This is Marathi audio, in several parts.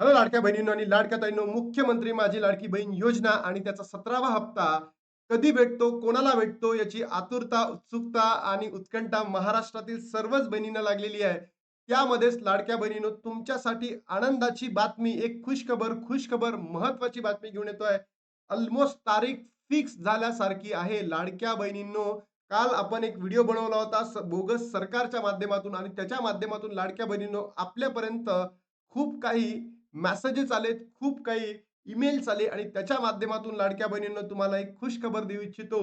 हॅलो लाडक्या बहिणींनो आणि लाडक्या ताईंनो मुख्यमंत्री माझी लाडकी बहीण योजना आणि त्याचा सतरावा हप्ता कधी भेटतो कोणाला भेटतो याची आतुरता उत्सुकता आणि उत्कंठा महाराष्ट्रातील सर्वच बहिणींना लागलेली आहे. त्यामध्येच लाडक्या बहिणीनो तुमच्यासाठी आनंदाची बातमी एक खुशखबर खुशखबर महत्वाची बातमी घेऊन येतोय. ऑलमोस्ट तारीख फिक्स झाल्यासारखी आहे. लाडक्या बहिणींनो काल आपण एक व्हिडिओ बनवला होता बोगस सरकारच्या माध्यमातून आणि त्याच्या माध्यमातून लाडक्या बहिणींनो आपल्यापर्यंत खूप काही मॅसेजेस आलेत खूप काही ईमेल्स आले आणि त्याच्या माध्यमातून लाडक्या बहिणींना तुम्हाला एक खुश खबर देऊ इच्छितो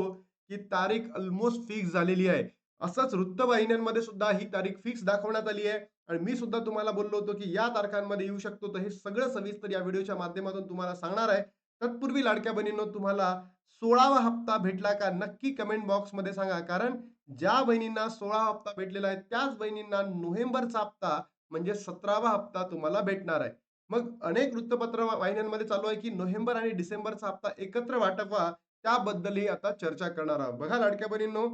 की तारीख ऑलमोस्ट फिक्स झालेली आहे. असंच वृत्तवाहिन्यांमध्ये सुद्धा ही तारीख फिक्स दाखवण्यात आली आहे. आणि मी सुद्धा तुम्हाला बोललो होतो की या तारखांमध्ये येऊ शकतो. तर हे सगळं सविस्तर या व्हिडिओच्या माध्यमातून तुम्हाला सांगणार आहे. तत्पूर्वी लाडक्या बहिणींनो तुम्हाला सोळावा हप्ता भेटला का नक्की कमेंट बॉक्समध्ये सांगा. कारण ज्या बहिणींना सोळा हप्ता भेटलेला आहे त्याच बहिणींना नोव्हेंबरचा हप्ता म्हणजे सतरावा हप्ता तुम्हाला भेटणार आहे. मग अनेक वृत्तपत्र वाहिन्यांमध्ये चालू आहे की नोव्हेंबर आणि डिसेंबरचा हप्ता एकत्र वाटप व्हा त्याबद्दलही आता चर्चा करणार आहोत. बघा लाडक्या बहिणींनो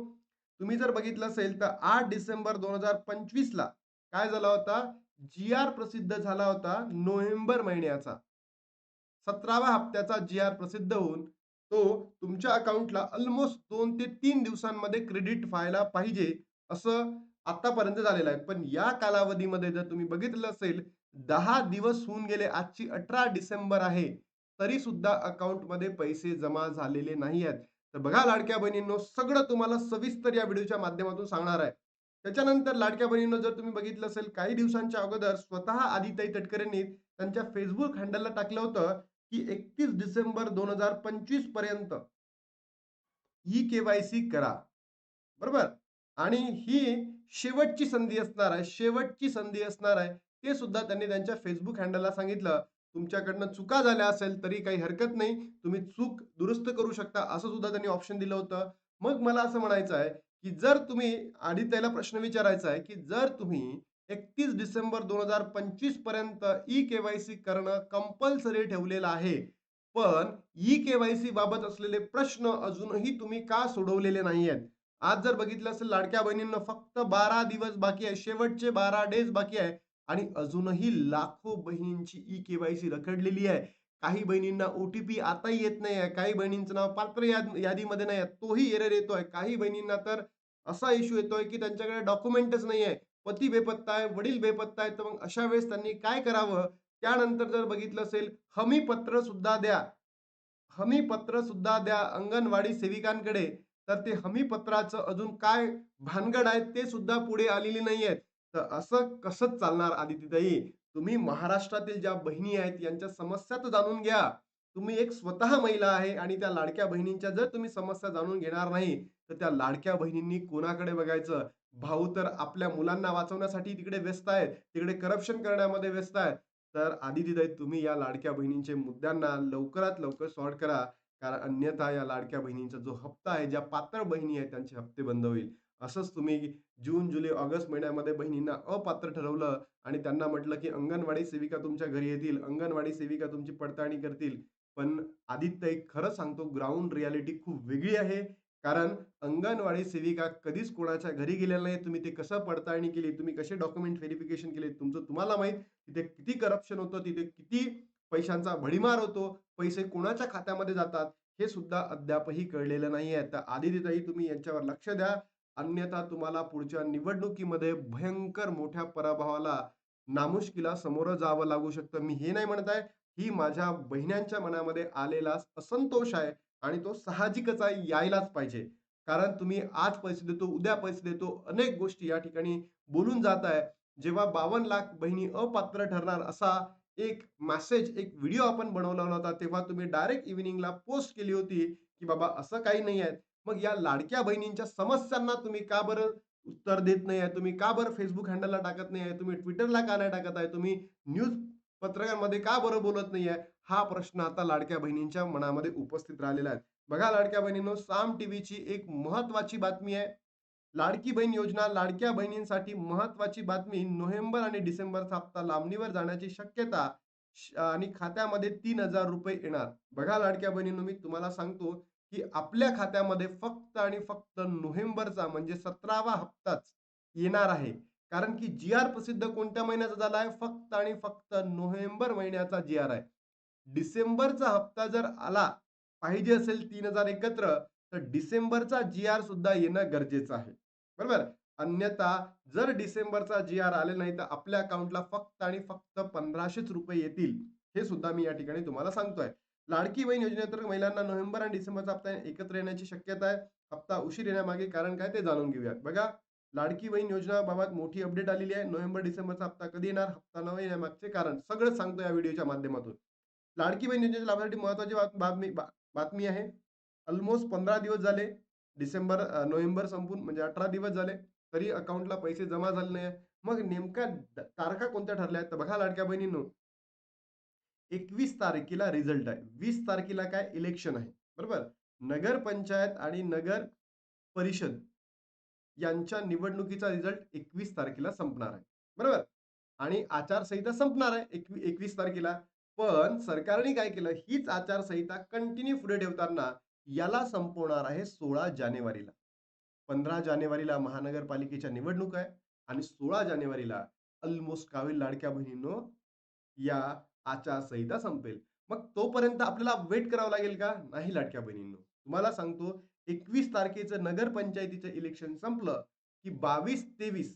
तुम्ही जर बघितलं असेल तर आठ डिसेंबर दोन हजार पंचवीस ला काय झाला होता? जी आर प्रसिद्ध झाला होता नोव्हेंबर महिन्याचा. सतराव्या हप्त्याचा जी आर प्रसिद्ध होऊन तो तुमच्या अकाउंटला ऑलमोस्ट दोन ते तीन दिवसांमध्ये क्रेडिट व्हायला पाहिजे असं आतापर्यंत झालेला आहे. पण या कालावधीमध्ये जर तुम्ही बघितलं असेल दहा दिवस होऊन गेले आजची अठरा डिसेंबर आहे तरी सुद्धा अकाउंटमध्ये पैसे जमा झालेले नाही आहेत. तर बघा लाडक्या बहिणींनो सगळं तुम्हाला सविस्तर या व्हिडिओच्या माध्यमातून सांगणार आहे. त्याच्यानंतर लाडक्या बहिणींनो जर तुम्ही बघितलं असेल काही दिवसांच्या अगोदर स्वतः आदिताई तटकरेंनी त्यांच्या फेसबुक हँडलला टाकलं होतं की एकतीस डिसेंबर दोन हजार पंचवीसपर्यंत ई केवायसी करा. बरोबर? आणि ही शेवटची संधी असणार आहे शेवटची संधी असणार आहे ते सुद्धा त्यांनी त्यांच्या फेसबुक हँडलला सांगितलं. तुमच्याकडनं चुका झाल्या असेल तरी काही हरकत नाही तुम्ही चूक दुरुस्त करू शकता असं सुद्धा त्यांनी ऑप्शन दिलं होतं. मग मला असं म्हणायचं आहे की जर तुम्ही आधी त्याला प्रश्न विचारायचा आहे की जर तुम्ही एकतीस डिसेंबर दोन हजार पंचवीसपर्यंत ई केवायसी करणं कंपल्सरी ठेवलेलं आहे पण ई केवायसी बाबत असलेले प्रश्न अजूनही तुम्ही का सोडवलेले नाही आहेत आज जर बघितलं असेल लाडक्या बहिणींना फक्त बारा दिवस बाकी आहे. शेवटचे बारा डेज बाकी आहे. आणि अजूनही लाखो बहिणींची ई केवायसी रखडलेली आहे. काही बहिणींना ओटीपी आताही येत नाही आहे काही बहिणींचं नाव पात्र याद यादीमध्ये नाही आहे तोही एरर येतोय. काही बहिणींना तर असा इश्यू येतोय की त्यांच्याकडे डॉक्युमेंटच नाही आहे पती बेपत्ता आहे वडील बेपत्ता आहे तर मग अशा वेळेस त्यांनी काय करावं? त्यानंतर जर बघितलं असेल हमी पत्र सुद्धा द्या. हमी पत्र सुद्धा द्या अंगणवाडी सेविकांकडे. तर ते हमीपत्राचं अजून काय भानगड आहे ते सुद्धा पुढे आलेली नाही आहेत. तर असं कसं चालणार आदितीताई तुम्ही महाराष्ट्रातील ज्या बहिणी आहेत यांच्या समस्या तर जाणून घ्या. तुम्ही एक स्वतः महिला आहे आणि त्या लाडक्या बहिणींच्या जर तुम्ही समस्या जाणून घेणार नाही तर त्या लाडक्या बहिणींनी कोणाकडे बघायचं? भाऊ तर आपल्या मुलांना वाचवण्यासाठी तिकडे व्यस्त आहेत. तिकडे करप्शन करण्यामध्ये व्यस्त आहेत. तर आदितीताई तुम्ही या लाडक्या बहिणींचे मुद्द्यांना लवकरात लवकर सॉर्ट करा. कारण अन्यथा या लाडक्या बहिणींचा जो हप्ता आहे ज्या पात्र बहिणी आहेत त्यांचे हप्ते बंद होईल. असंच तुम्ही जून जुलै ऑगस्ट महिन्यामध्ये बहिणींना अपात्र ठरवलं आणि त्यांना म्हटलं की अंगणवाडी सेविका तुमच्या घरी येतील अंगणवाडी सेविका तुमची पडताळणी करतील. पण आदित्य एक खरं सांगतो ग्राउंड रियालिटी खूप वेगळी आहे. कारण अंगणवाडी सेविका कधीच कोणाच्या घरी गेलेल्या नाही तुम्ही ते कसं पडताळणी केली तुम्ही कसे डॉक्युमेंट व्हेरिफिकेशन केले तुमचं तुम्हाला माहीत. तिथे किती करप्शन होतं तिथे किती पैशांचा भडीमार होतो पैसे कोणाच्या खात्यामध्ये जातात हे सुद्धा अद्यापही कळलेलं नाही आहे. तर आदितीताई तुम्ही यांच्यावर लक्ष द्या. अन्यथा तुम्हाला पुढच्या निवडणुकीमध्ये भयंकर मोठ्या पराभवाला नामुष्कीला समोरं जावं लागू शकतं. मी हे नाही म्हणत आहे ही माझ्या बहिण्यांच्या मनामध्ये आलेला असंतोष आहे आणि तो साहजिकच आहे यायलाच पाहिजे. कारण तुम्ही आज पैसे देतो उद्या पैसे देतो अनेक गोष्टी या ठिकाणी बोलून जात आहे. जेव्हा बावन्न लाख बहिणी अपात्र ठरणार असा एक मेसेज एक व्हिडिओ आपण बनवला होता तेव्हा तुम्ही डायरेक्ट इव्हिनिंगला पोस्ट केली होती की बाबा असं काही नाही आहे. मग या लाडक्या बहिणींच्या समस्यांना तुम्ही का बरं उत्तर देत नाही आहे? तुम्ही का बरं फेसबुक हँडलला टाकत नाही आहे? तुम्ही ट्विटरला का नाही टाकत आहे? तुम्ही न्यूज पत्रकांमध्ये का बरं बोलत नाही आहे? हा प्रश्न आता लाडक्या बहिणींच्या मनामध्ये उपस्थित राहिलेला आहे. बघा लाडक्या बहिणींनो साम टीव्हीची एक महत्वाची बातमी आहे. लाडकी बहीण योजना लाडक्या बहिणींसाठी महत्वाची बातमी नोव्हेंबर आणि डिसेंबरचा हप्ता लांबणीवर जाण्याची शक्यता आणि खात्यामध्ये तीन हजार रुपये येणार बघा लाडक्या बहिणींनो मी तुम्हाला सांगतो की आपल्या खात्यामध्ये फक्त आणि फक्त नोव्हेंबरचा म्हणजे सतरावा हप्ताच येणार आहे कारण की जी-आर प्रसिद्ध कोणत्या महिन्याचा झाला आहे? फक्त आणि फक्त नोव्हेंबर महिन्याचा जी-आर आहे. डिसेंबरचा हप्ता जर आला पाहिजे असेल तीन हजार एकत्र, तर डिसेंबरचा जी-आर सुद्धा येणं गरजेचं आहे. बरोबर? अन्यथा जर डिसेंबरचा जी-आर आले नाही, तर आपल्या अकाउंटला फक्त आणि फक्त ₹1500च येतील. हे सुद्धा मी या ठिकाणी तुम्हाला सांगतोय. लाडकी बहीण योजनेअंतर्गत महिलांना नोव्हेंबर आणि डिसेंबरचा हप्ता एकत्र येण्याची शक्यता आहे. हप्ता उशीर येण्यामागे कारण काय ते जाणून घेऊयात. बघा, लाडकी बहीण योजनाबाबत मोठी अपडेट आलेली आहे. नोव्हेंबर डिसेंबरचा हप्ता कधी येणार? हप्ता न येण्यामागचे कारण सगळं सांगतो या व्हिडिओच्या माध्यमातून. लाडकी बहीण योजनेच्या लाभासाठी महत्वाची बात बातमी बातमी आहे. ऑलमोस्ट 15 दिवस झाले. डिसेंबर नोव्हेंबर संपून म्हणजे 18 दिवस झाले. तरी अकाउंटला पैसे जमा झाले नाही. मग नेमक्या तारखा कोणत्या ठरल्या आहेत? तर बघा लाडक्या बहिणींनो 21 तारखेला रिझल्ट आहे. वीस तारखेला काय इलेक्शन आहे. बरोबर? नगरपंचायत आणि नगर परिषद यांच्या निवडणुकीचा रिझल्ट 21 तारखेला संपणार आहे. बरोबर? आणि आचारसंहिता संपणार आहे एकवी 21 तारखेला. पण सरकारने काय केलं, हीच आचारसंहिता कंटिन्यू पुढे ठेवताना याला संपवणार आहे 16 जानेवारीला. 15 जानेवारीला महानगरपालिकेच्या निवडणूक आहे आणि 16 जानेवारीला ऑलमोस्ट काय लाडक्या बहिणींनो, या आचारसंहिता संपेल. मग तोपर्यंत आपल्याला वेट करावं लागेल का? नाही लाडक्या बहिणींनो. तुम्हाला सांगतो 21 तारखेचं नगरपंचायतीचं इलेक्शन संपलं, की 22-23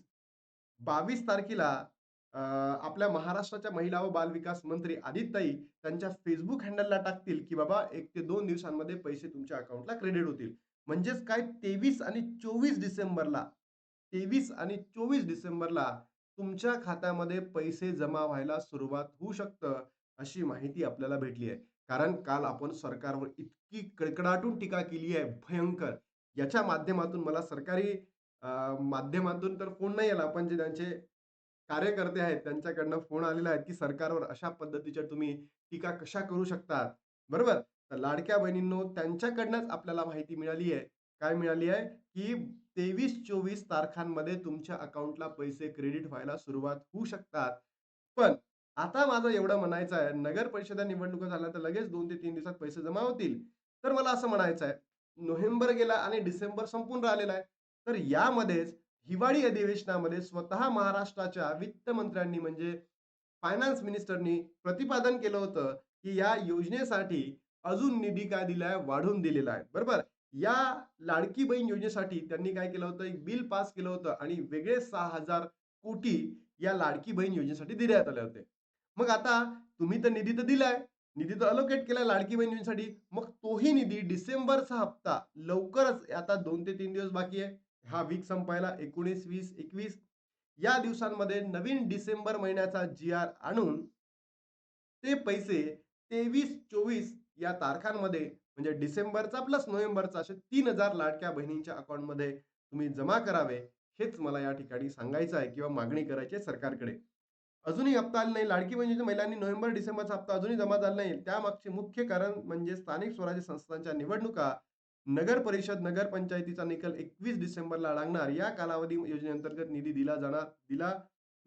22 तारखेला आपल्या महाराष्ट्राच्या महिला व बालविकास मंत्री आदित्यताई त्यांच्या फेसबुक हँडलला टाकतील, की बाबा एक ते दोन दिवसांमध्ये पैसे तुमच्या अकाउंटला क्रेडिट होतील. म्हणजेच काय 23 आणि 24 डिसेंबरला 23 आणि 24 डिसेंबरला तुमच्या खात्यामध्ये पैसे जमा व्हायला सुरुवात होऊ शकतं, अशी माहिती आपल्याला भेटली आहे. कारण काल आपण सरकारवर इतकी कडकडाटून टीका केली आहे भयंकर. याच्या माध्यमातून मला सरकारी माध्यमातून तर फोन नाही आला, पण जे त्यांचे कार्यकर्ते आहेत त्यांच्याकडनं फोन आलेला आहे, की सरकारवर अशा पद्धतीच्या तुम्ही टीका कशा करू शकतात? बरोबर? तर लाडक्या बहिणींनो त्यांच्याकडनंच आपल्याला माहिती मिळाली आहे. काय मिळाली आहे? की 23-24 तारखांमध्ये तुमच्या अकाउंटला पैसे क्रेडिट व्हायला सुरुवात होऊ शकतात. पण आता माझं एवढं म्हणायचं आहे, नगर परिषदा निवडणुका झाल्या तर लगेच दोन ते तीन दिवसात पैसे जमा होतील. तर मला असं म्हणायचं आहे, नोव्हेंबर गेला आणि डिसेंबर संपून राहिलेला आहे. तर यामध्येच हिवाळी अधिवेशनामध्ये स्वतः महाराष्ट्राच्या वित्त मंत्र्यांनी म्हणजे फायनान्स मिनिस्टरनी प्रतिपादन केलं होतं, की या योजनेसाठी अजून निधी काय दिलाय? वाढवून दिलेला आहे. बरोबर? या लाडकी बहीण योजनेसाठी त्यांनी काय केलं होतं, एक बिल पास केलं होतं आणि वेगळे सहा हजार कोटी या लाडकी बहीण योजनेसाठी देण्यात आले होते. मग आता तुम्ही तर निधी तर दिलाय, निधी तर अलोकेट केला लाडकी बहीण योजनेसाठी. मग तोही निधी डिसेंबरचा हप्ता लवकरच आता दोन ते तीन दिवस बाकी आहे. हा वीक संपायला 19, 20, 21 या दिवसांमध्ये नवीन डिसेंबर महिन्याचा जी-आर आणून ते पैसे 23-24 या तारखांमध्ये म्हणजे डिसेंबरचा प्लस नोव्हेंबरचा असे 3000 लाडक्या बहिणींच्या अकाउंटमध्ये तुम्ही जमा करावे, हेच मला या ठिकाणी सांगायचं आहे किंवा मागणी करायची आहे सरकारकडे. अजूनही हप्ता आला नाही. लाडकी बहिणीच्या महिलांनी नोव्हेंबर, डिसेंबरचा हप्ता अजूनही जमा झाला नाही. त्यामागचे मुख्य कारण म्हणजे स्थानिक स्वराज्य संस्थांच्या निवडणुका, नगर परिषद, नगरपंचायतीचा निकाल 21 डिसेंबरला लागणार. या कालावधी योजनेअंतर्गत निधी दिला जाणार दिला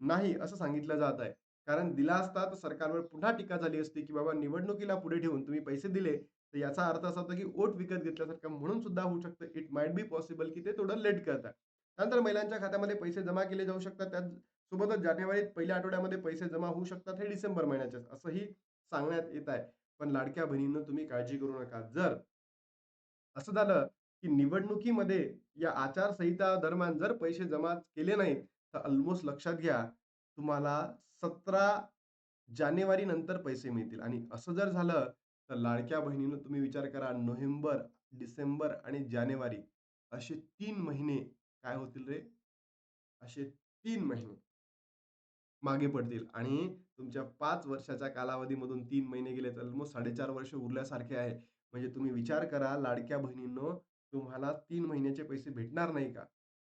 नाही असं सांगितलं जात आहे. कारण दिला असता तर सरकारवर पुन्हा टीका झाली असती, की बाबा निवडणुकीला पुढे ठेवून तुम्ही पैसे दिले, तर याचा अर्थ असा होता, की वोट विकत घेतल्यासारखं म्हणून सुद्धा होऊ शकतं. इट माइट बी पॉसिबल की ते थोडं लेट करतात. त्यानंतर महिलांच्या खात्यामध्ये पैसे जमा केले जाऊ शकतात. त्याचसोबतच जानेवारीत पहिल्या आठवड्यामध्ये पैसे जमा होऊ शकतात. हे डिसेंबर महिन्याचे असंही सांगण्यात येत आहे. पण लाडक्या बहिणींना तुम्ही काळजी करू नका. जर असं झालं, की निवडणुकीमध्ये या आचारसंहिता दरम्यान जर पैसे जमा केले नाहीत, तर ऑलमोस्ट लक्षात घ्या, तुम्हाला 17 जानेवारी नंतर पैसे मिळतील आणि असं जर झालं, तर लाडक्या बहिणीनं तुम्ही विचार करा नोव्हेंबर, डिसेंबर आणि जानेवारी असे तीन महिने काय होतील रे? असे तीन महिने मागे पडतील आणि तुमच्या पाच वर्षाच्या कालावधीमधून तीन महिने गेले तर ऑलमोस्ट 4.5 वर्ष उरल्यासारखे आहे. म्हणजे तुम्ही विचार करा लाडक्या बहिणींनो, तुम्हाला तीन महिन्याचे पैसे भेटणार नाही का?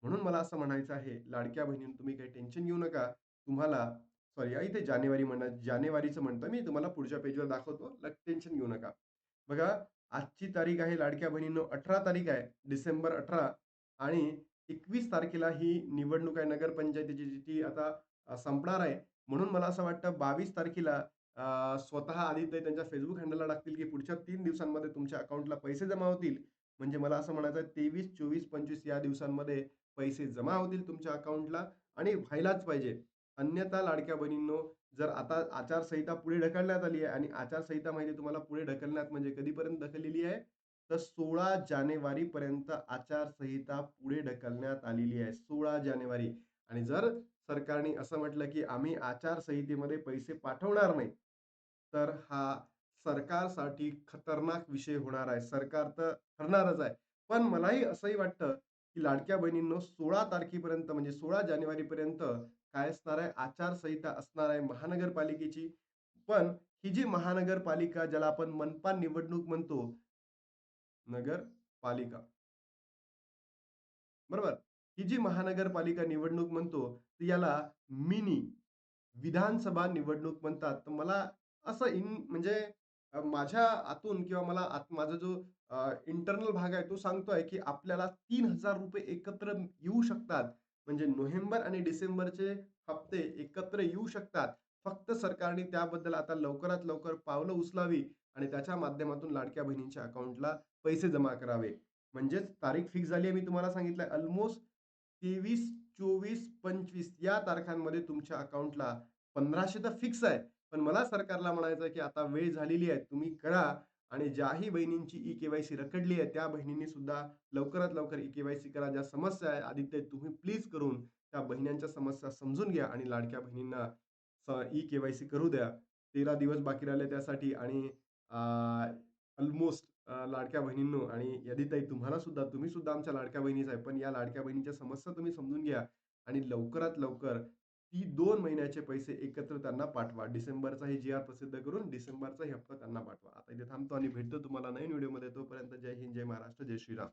म्हणून मला असं म्हणायचं आहे, लाडक्या बहिणींनो तुम्ही काही टेन्शन घेऊ नका. तुम्हाला सॉरी इथे जानेवारी म्हणा जानेवारीचं म्हणतो मी तुम्हाला पुढच्या पेजवर दाखवतो. टेन्शन घेऊ नका. बघा आजची तारीख आहे लाडक्या बहिणींनो 18 तारीख आहे. डिसेंबर 18 आणि 21 तारखेला ही निवडणूक आहे नगरपंचायतीची जी ती आता संपणार आहे. म्हणून मला असं वाटतं 22 तारखेला स्वतः आदित्यताई त्यांच्या फेसबुक हँडलला टाकतील, की पुढच्या तीन दिवसांमध्ये तुमच्या अकाउंटला पैसे जमा होतील. म्हणजे मला असं म्हणायचं आहे 23, 24, 25 या दिवसांमध्ये पैसे जमा होतील तुमच्या अकाउंटला आणि व्हायलाच पाहिजे. अन्यथा लाडक्या बहिणींनो, जर आता आचारसंहिता पुढे ढकलण्यात आली आहे आणि आचारसंहिता माहिती तुम्हाला पुढे ढकलण्यात म्हणजे कधीपर्यंत ढकललेली आहे? तर 16 जानेवारीपर्यंत आचारसंहिता पुढे ढकलण्यात आलेली आहे. 16 जानेवारी आणि जर सरकारने असं म्हटलं, की आम्ही आचारसंहितेमध्ये पैसे पाठवणार नाही, तर हा सरकारसाठी खतरनाक विषय होणार आहे. सरकार तर ठरणारच आहे. पण मलाही असंही वाटतं, की लाडक्या बहिणींनो 16 तारखेपर्यंत म्हणजे 16 जानेवारीपर्यंत काय असणार आहे? आचारसंहिता असणार आहे महानगरपालिकेची. पण ही जी महानगरपालिका ज्याला आपण मनपा निवडणूक म्हणतो नगरपालिका. बरोबर? ही जी महानगरपालिका निवडणूक म्हणतो, याला मिनी विधानसभा निवडणूक म्हणतात. तर मला असं इन म्हणजे माझ्या आतून किंवा मला आत माझा जो इंटरनल भाग आहे तो सांगतोय, की आपल्याला ₹3000 एकत्र येऊ शकतात. म्हणजे नोव्हेंबर आणि डिसेंबरचे हप्ते एकत्र येऊ शकतात. फक्त सरकारने त्याबद्दल आता लवकरात लवकर पावलं उचलावी आणि त्याच्या माध्यमातून लाडक्या बहिणींच्या अकाउंटला पैसे जमा करावे. म्हणजेच तारीख फिक्स झाली आहे मी तुम्हाला सांगितलंय अल्मोस्ट 23, 24, 25 या तारखांमध्ये तुमच्या अकाउंटला पंधराशे तर फिक्स आहे. पण मला सरकारला म्हणायचं की आता वेळ झालेली आहे. तुम्ही करा आणि ज्याही बहिणींची ई-के-वाय-सी रखडली आहे, त्या बहिणींनी सुद्धा लवकरात लवकर ई-के-वाय-सी करा. ज्या समस्या आहे आदित्य तुम्ही प्लीज करून त्या बहिणींच्या समस्या समजून घ्या आणि लाडक्या बहिणींना ई-के-वाय-सी करू द्या. 13 दिवस बाकी राहिले त्यासाठी आणि ऑलमोस्ट लाडक्या बहिणींनो आणि यदिताई तुम्हाला सुद्धा तुम्ही सुद्धा आमच्या लाडक्या बहिणीच आहे. पण या लाडक्या बहिणीच्या समस्या तुम्ही समजून घ्या आणि लवकरात लवकर ती दोन महिन्याचे पैसे एकत्र त्यांना पाठवा. डिसेंबरचाही जी-आर प्रसिद्ध करून डिसेंबरचाही हप्ता त्यांना पाठवा. आता इथे थांबतो आणि भेटतो तुम्हाला नवीन व्हिडिओमध्ये. तोपर्यंत जय हिंद, जय महाराष्ट्र, जय श्रीराम.